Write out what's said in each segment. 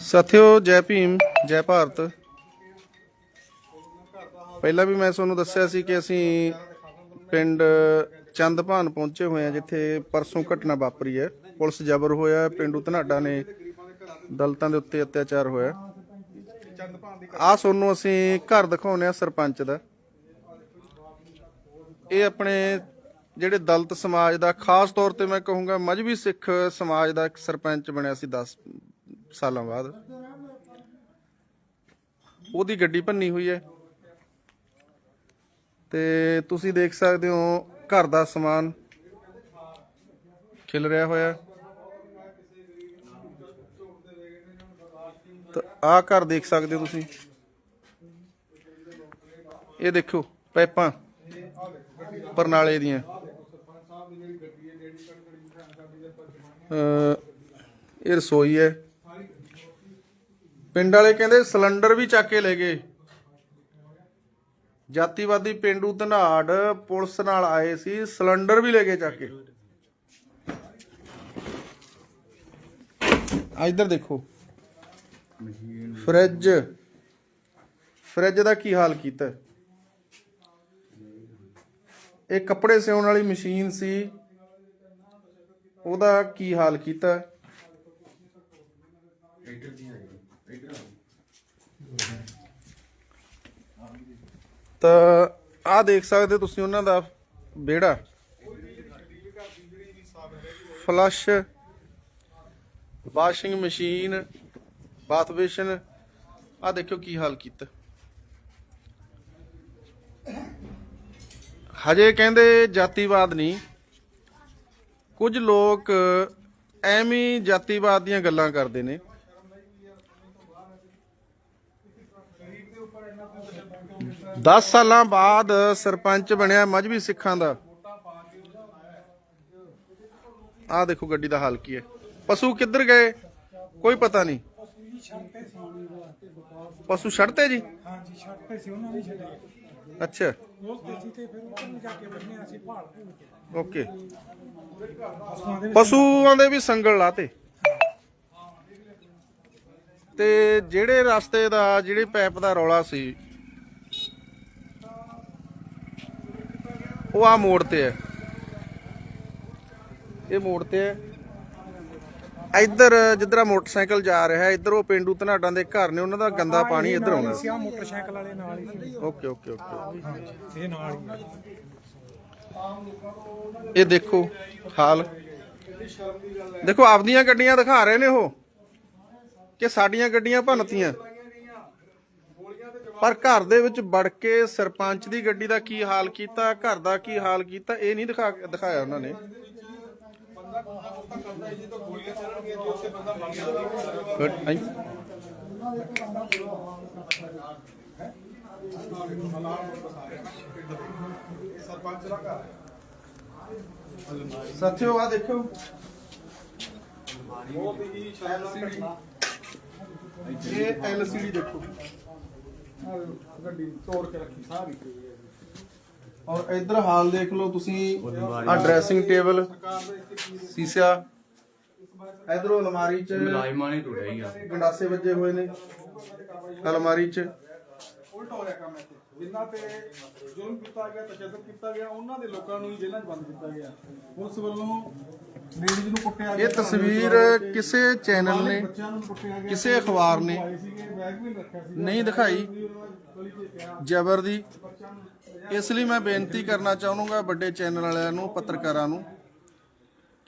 ਸਾਥਿਓ, ਜੈ ਭੀਮ, ਜੈ ਭਾਰਤ। ਪਹਿਲਾਂ ਵੀ ਮੈਂ ਤੁਹਾਨੂੰ ਦੱਸਿਆ ਸੀ ਕਿ ਅਸੀਂ ਪਿੰਡ ਚੰਦਭਾਨ ਪਹੁੰਚੇ ਹੋਏ ਆ ਜਿੱਥੇ ਪਰਸੋਂ ਘਟਨਾ ਵਾਪਰੀ ਹੈ। ਪੁਲਿਸ ਜਬਰ ਹੋਇਆ ਪਿੰਡੂ ਧਨਾਡਾ ਨੇ ਦਲਤਾਂ ਦੇ ਉੱਤੇ ਅਤਿਆਚਾਰ ਹੋਇਆ ਆ ਤੁਹਾਨੂੰ ਅਸੀਂ ਘਰ ਦਿਖਾਉਂਦੇ ਆ ਸਰਪੰਚ ਦਾ। ਇਹ ਆਪਣੇ ਜਿਹੜੇ ਦਲਤ ਸਮਾਜ ਦਾ, ਖਾਸ ਤੌਰ ਤੇ ਮੈਂ ਕਹੂੰਗਾ, ਮਜਬੀ ਸਿੱਖ ਸਮਾਜ ਦਾ ਇੱਕ ਸਰਪੰਚ ਬਣਿਆ ਸੀ 10 ਸਾਲਾਂ ਬਾਅਦ। ਉਹਦੀ ਗੱਡੀ ਭੰਨੀ ਹੋਈ ਹੈ। ਤੇ ਤੁਸੀਂ ਦੇਖ ਸਕਦੇ ਹੋ ਘਰ ਦਾ ਸਮਾਨ ਖਿਲ ਰਿਹਾ ਹੋਇਆ। ਤਾਂ ਆਹ ਘਰ ਦੇਖ ਸਕਦੇ ਹੋ ਤੁਸੀਂ। ਇਹ ਦੇਖੋ, ਪਾਈਪਾਂ ਪਰਨਾਲੇ ਦੀਆਂ। ਅਹ ਇਹ ਰਸੋਈ ਹੈ। ਪਿੰਡ ਵਾਲੇ ਕਹਿੰਦੇ ਸਿਲੰਡਰ ਵੀ ਚੱਕ ਕੇ ਲੈ ਗਏ। ਜਾਤੀਵਾਦੀ ਪਿੰਡੂ ਧਨਾੜ ਪੁਲਿਸ ਨਾਲ ਆਏ ਸੀ, ਸਿਲੰਡਰ ਵੀ ਲੈ ਕੇ ਚੱਕ ਕੇ। ਆ ਇੱਧਰ ਦੇਖੋ। ਫ੍ਰਿਜ। ਫ੍ਰਿਜ ਦਾ ਕੀ ਹਾਲ ਕੀਤਾ? ਇਹ ਕੱਪੜੇ ਸਿਉਣ ਵਾਲੀ ਮਸ਼ੀਨ ਸੀ। ਉਹਦਾ ਕੀ ਹਾਲ ਕੀਤਾ? ਤਾਂ ਆਹ ਦੇਖ ਸਕਦੇ ਹੋ ਤੁਸੀਂ ਉਹਨਾਂ ਦਾ ਵਿਹੜਾ। Flush washing machine bath basin ਆਹ ਦੇਖਿਓ ਕੀ ਹਾਲ ਕੀਤਾ। ਹਜੇ ਕਹਿੰਦੇ ਜਾਤੀਵਾਦ ਨਹੀਂ। ਕੁਝ ਲੋਕ ਐਵੇਂ ਜਾਤੀਵਾਦ ਦੀਆਂ ਗੱਲਾਂ ਕਰਦੇ ਨੇ। ਦਸ ਸਾਲਾਂ ਬਾਅਦ ਸਰਪੰਚ ਬਣਿਆ ਮਜਬੀ ਸਿੱਖਾਂ ਦਾ। ਆਹ ਦੇਖੋ ਗੱਡੀ ਦਾ ਹਾਲ ਕੀ ਹੈ। ਪਸ਼ੂ ਕਿੱਧਰ ਗਏ? ਕੋਈ ਪਤਾ ਨਹੀਂ। ਪਸ਼ੂ ਛੱਡਤੇ ਜੀ? ਹਾਂਜੀ ਸੀ ਉਹਨਾਂ ਨੇ ਅੱਛਾ। ਓਕੇ। ਪਸ਼ੂਆਂ ਦੇ ਵੀ ਸੰਗਲ ਲਾਤੇ। ਤੇ ਜਿਹੜੇ ਰਸਤੇ ਦਾ ਜਿਹੜੇ ਪੈਪ ਦਾ ਰੌਲਾ ਸੀ ਉਹ ਆ ਮੋੜ ਤੇ ਹੈ। ਇਹ ਮੋੜ ਤੇ ਹੈ। ਇੱਧਰ ਜਿੱਧਰ ਮੋਟਰਸਾਈਕਲ ਜਾ ਰਿਹਾ ਹੈ ਇੱਧਰ ਉਹ ਪਿੰਡੂ ਧਨਾਡਾਂ ਦੇ ਘਰ ਨੇ ਉਹਨਾਂ ਦਾ ਗੰਦਾ ਪਾਣੀ ਇੱਧਰ ਆਉਂਦਾ। ਸੀ ਆ ਮੋਟਰਸਾਈਕਲ ਵਾਲੇ ਨਾਲ ਹੀ ਓਕੇ ਓਕੇ ਓਕੇ। ਇਹ ਨਾਲ ਹੀ। ਇਹ ਦੇਖੋ ਹਾਲ। ਦੇਖੋ ਆਪਦੀਆਂ ਗੱਡੀਆਂ ਦਿਖਾ ਰਹੇ ਨੇ ਉਹ। ਕਿ ਸਾਡੀਆਂ ਗੱਡੀਆਂ ਭੰਨਤੀਆਂ। ਪਰ ਘਰ ਦੇ ਵਿੱਚ ਵੜ ਕੇ ਸਰਪੰਚ ਦੀ ਗੱਡੀ ਦਾ ਕੀ ਹਾਲ ਕੀਤਾ ਘਰ ਦਾ ਕੀ ਹਾਲ ਕੀਤਾ ਇਹ ਨਹੀਂ ਦਿਖਾ ਦਿਖਾਇਆ ਉਹਨਾਂ ਨੇ। ਸਾਥੀਓ ਆ ਦੇਖੋ। ਇਹ ਐਲਸੀਡੀ ਦੇਖੋ। ਗੱਡੀ ਤੋੜ ਕੇ ਰੱਖੀ ਸਾਰੀ ਔਰ ਇਧਰ ਹਾਲ ਦੇਖ ਲਓ ਤੁਸੀਂ ਆ ਡਰੈਸਿੰਗ ਟੇਬਲ ਸੀਸਾ। ਇਧਰੋਂ ਅਲਮਾਰੀ ਚ ਮੁਲਾਜ਼ਮਾਂ ਨੇ ਟੁੱਟਿਆ ਹੀ ਆ। ਗੰਡਾਸੇ ਵੱਜੇ ਹੋਏ ਨੇ। ਅਲਮਾਰੀ ਚ। ਉਲਟਾ ਹੋਇਆ ਕੰਮ ਇੱਥੇ। ਜਿਨ੍ਹਾਂ ਤੇ ਜ਼ੁਲਮ ਕੀਤਾ ਗਿਆ ਤਸ਼ੱਦਦ ਕੀਤਾ ਗਿਆ ਉਹਨਾਂ ਦੇ ਲੋਕਾਂ ਨੂੰ ਹੀ ਜੇਲ੍ਹਾਂ 'ਚ ਬੰਦ ਕੀਤਾ ਗਿਆ। ਪੁਲਿਸ ਵੱਲੋਂ ਲੇਡੀਜ਼ ਨੂੰ ਕੁੱਟਿਆ ਗਿਆ ਇਹ ਤਸਵੀਰ ਕਿਸੇ ਚੈਨਲ ਨੇ ਬੱਚਿਆਂ ਨੂੰ ਕੁੱਟਿਆ ਗਿਆ ਕਿਸੇ ਅਖਬਾਰ ਨੇ। ਆਏ ਸੀਗੇ ਬੈਗ ਵੀ ਰੱਖਿਆ ਸੀ ਨਹੀਂ ਦਿਖਾਈ। ਗਲੀ 'ਚ ਪਿਆ। ਜ਼ਬਰ ਦੀ। ਇਸ ਲਈ ਮੈਂ ਬੇਨਤੀ ਕਰਨਾ ਚਾਹੂੰਗਾ ਵੱਡੇ ਚੈਨਲ ਵਾਲਿਆਂ ਨੂੰ ਪੱਤਰਕਾਰਾਂ ਨੂੰ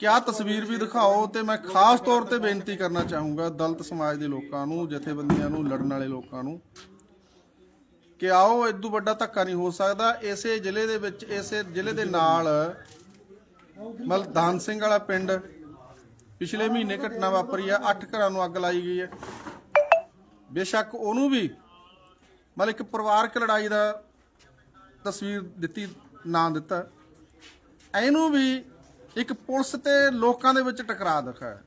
ਕਿ ਆਹ ਤਸਵੀਰ ਵੀ ਦਿਖਾਓ ਤੇ ਮੈਂ ਖਾਸ ਤੌਰ ਤੇ ਬੇਨਤੀ ਕਰਨਾ ਚਾਹੂੰਗਾ ਦਲਿਤ ਸਮਾਜ ਦੇ ਲੋਕਾਂ ਨੂੰ ਜਥੇਬੰਦੀਆਂ ਨੂੰ ਲੜਨ ਵਾਲੇ ਲੋਕਾਂ ਨੂੰ ਕਿ ਆਓ ਇਦੋਂ ਵੱਡਾ ਧੱਕਾ ਨਹੀਂ ਹੋ ਸਕਦਾ। ਇਸੇ ਜ਼ਿਲ੍ਹੇ ਦੇ ਵਿੱਚ ਇਸੇ ਜ਼ਿਲ੍ਹੇ ਦੇ ਨਾਲ ਮਤਲਬ ਦਾਨ ਸਿੰਘ ਵਾਲਾ ਪਿੰਡ ਪਿਛਲੇ ਮਹੀਨੇ ਘਟਨਾ ਵਾਪਰੀ ਆ, ਅੱਠ ਘਰਾਂ ਨੂੰ ਅੱਗ ਲਾਈ ਗਈ ਹੈ ਬੇਸ਼ੱਕ ਉਹਨੂੰ ਵੀ ਮਤਲਬ ਇੱਕ ਪਰਿਵਾਰਕ ਲੜਾਈ ਦਾ ਤਸਵੀਰ ਦਿੱਤੀ, ਨਾਂ ਦਿੱਤਾ। ਇਹਨੂੰ ਵੀ ਇੱਕ ਪੁਲਿਸ ਤੇ ਲੋਕਾਂ ਦੇ ਵਿੱਚ ਟਕਰਾਅ ਦਿਖਾਇਆ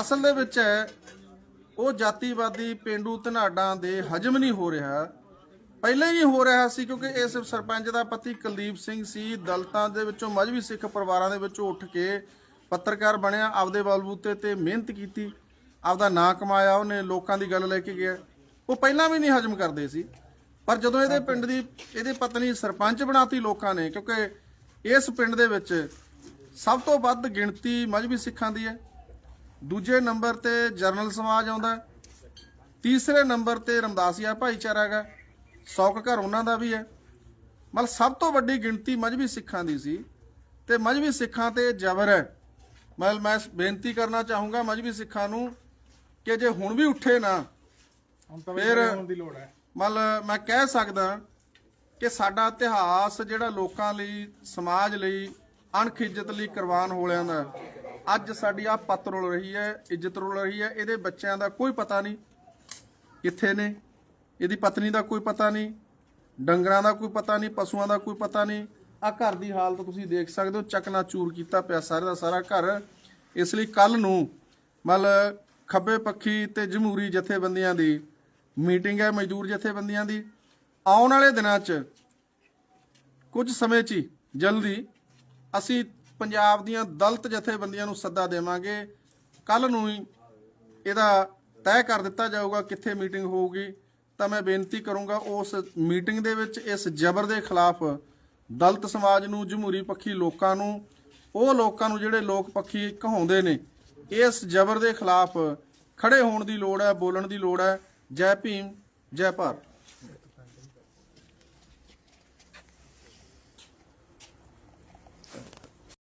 ਅਸਲ ਦੇ ਵਿੱਚ ਉਹ ਜਾਤੀਵਾਦੀ ਪਿੰਡੂ ਧਨਾਡਾਂ ਦੇ ਹਜਮ ਨਹੀਂ ਹੋ ਰਿਹਾ। ਪਹਿਲਾਂ ਹੀ ਹੋ ਰਿਹਾ ਸੀ ਕਿਉਂਕਿ ਇਸ ਸਰਪੰਚ ਦਾ ਪਤੀ ਕੁਲਦੀਪ ਸਿੰਘ ਸੀ। ਦਲਤਾਂ ਦੇ ਵਿੱਚੋਂ ਮਜਬੀ ਸਿੱਖ ਪਰਿਵਾਰਾਂ ਦੇ ਵਿੱਚੋਂ ਉੱਠ ਕੇ ਪੱਤਰਕਾਰ ਬਣਿਆ ਆਪਦੇ ਬਲਬੂਤੇ ਤੇ ਮਿਹਨਤ ਕੀਤੀ ਆਪਦਾ ਨਾਂ ਕਮਾਇਆ ਉਹਨੇ ਲੋਕਾਂ ਦੀ ਗੱਲ ਲੈ ਕੇ ਗਿਆ। ਉਹ ਪਹਿਲਾਂ ਵੀ ਨਹੀਂ ਹਜਮ ਕਰਦੇ ਸੀ। ਪਰ ਜਦੋਂ ਇਹਦੇ ਪਿੰਡ ਦੀ ਇਹਦੀ ਪਤਨੀ ਸਰਪੰਚ ਬਣਾਤੀ ਲੋਕਾਂ ਨੇ ਕਿਉਂਕਿ ਇਸ ਪਿੰਡ ਦੇ ਵਿੱਚ ਸਭ ਤੋਂ ਵੱਧ ਗਿਣਤੀ ਮਜਬੀ ਸਿੱਖਾਂ ਦੀ ਹੈ। ਦੂਜੇ ਨੰਬਰ ਤੇ ਜਰਨਲ ਸਮਾਜ ਆਉਂਦਾ। ਤੀਸਰੇ ਨੰਬਰ ਤੇ ਰਮਦਾਸੀਆ ਭਾਈਚਾਰਾ ਹੈਗਾ। 100 ਕੁ ਘਰ ਉਹਨਾਂ ਦਾ ਵੀ ਹੈ। ਮਤਲਬ ਸਭ ਤੋਂ ਵੱਡੀ ਗਿਣਤੀ ਮਜਬੀ ਸਿੱਖਾਂ ਦੀ ਸੀ ਤੇ ਮਜਬੀ ਸਿੱਖਾਂ ਤੇ ਜ਼ਬਰ ਹੈ। ਮਤਲਬ ਮੈਂ ਬੇਨਤੀ ਕਰਨਾ ਚਾਹੂੰਗਾ ਮਜਬੀ ਸਿੱਖਾਂ ਨੂੰ ਕਿ ਜੇ ਹੁਣ ਵੀ ਉੱਠੇ ਨਾ ਫਿਰ- ਮਤਲਬ ਮੈਂ ਕਹਿ ਸਕਦਾ ਕਿ ਸਾਡਾ ਇਤਿਹਾਸ ਜਿਹੜਾ ਲੋਕਾਂ ਲਈ ਸਮਾਜ ਲਈ ਅਣਖ ਇੱਜ਼ਤ ਲਈ ਕੁਰਬਾਨ ਹੋ ਲਿਆਂ ਦਾ ਅੱਜ ਸਾਡੀ ਆ ਪੱਤ ਰੁਲ ਰਹੀ ਹੈ ਇੱਜ਼ਤ ਰੁਲ ਰਹੀ ਹੈ ਇਹਦੇ ਬੱਚਿਆਂ ਦਾ ਕੋਈ ਪਤਾ ਨਹੀਂ ਕਿੱਥੇ ਨੇ। ਇਹਦੀ ਪਤਨੀ ਦਾ ਕੋਈ ਪਤਾ ਨਹੀਂ, ਡੰਗਰਾਂ ਦਾ ਕੋਈ ਪਤਾ ਨਹੀਂ, ਪਸ਼ੂਆਂ ਦਾ ਕੋਈ ਪਤਾ ਨਹੀਂ। ਆ ਘਰ ਦੀ ਹਾਲਤ ਤੁਸੀਂ ਦੇਖ ਸਕਦੇ ਹੋ, ਚਕਨਾ ਚੂਰ ਕੀਤਾ ਪਿਆ ਸਾਰੇ ਦਾ ਸਾਰਾ ਘਰ। ਇਸ ਲਈ ਕੱਲ ਨੂੰ ਮਤਲਬ ਖੱਬੇ ਪੱਖੀ ਤੇ ਜਮਹੂਰੀ ਜਥੇਬੰਦੀਆਂ ਦੀ ਮੀਟਿੰਗ ਹੈ, ਮਜ਼ਦੂਰ ਜਥੇਬੰਦੀਆਂ ਦੀ। ਆਉਣ ਵਾਲੇ ਦਿਨਾਂ 'ਚ ਕੁਝ ਸਮੇਂ 'ਚ ਹੀ, ਜਲਦੀ ਅਸੀਂ ਪੰਜਾਬ ਦੀਆਂ ਦਲਤ ਜਥੇਬੰਦੀਆਂ ਨੂੰ ਸੱਦਾ ਦੇਵਾਂਗੇ। ਕੱਲ ਨੂੰ ਹੀ ਇਹਦਾ ਤੈਅ ਕਰ ਦਿੱਤਾ ਜਾਊਗਾ ਕਿੱਥੇ ਮੀਟਿੰਗ ਹੋਊਗੀ। ਤਾਂ ਮੈਂ ਬੇਨਤੀ ਕਰੂੰਗਾ ਉਸ ਮੀਟਿੰਗ ਦੇ ਵਿੱਚ ਇਸ ਜ਼ਬਰ ਦੇ ਖਿਲਾਫ ਦਲਿਤ ਸਮਾਜ ਨੂੰ, ਜਮਹੂਰੀ ਪੱਖੀ ਲੋਕਾਂ ਨੂੰ, ਉਹ ਲੋਕਾਂ ਨੂੰ ਜਿਹੜੇ ਲੋਕ ਪੱਖੀ ਕਹਾਉਂਦੇ ਨੇ, ਇਸ ਜ਼ਬਰ ਦੇ ਖਿਲਾਫ ਖੜੇ ਹੋਣ ਦੀ ਲੋੜ ਹੈ, ਬੋਲਣ ਦੀ ਲੋੜ ਹੈ। ਜੈ ਭੀਮ, ਜੈ ਭਾਰਤ।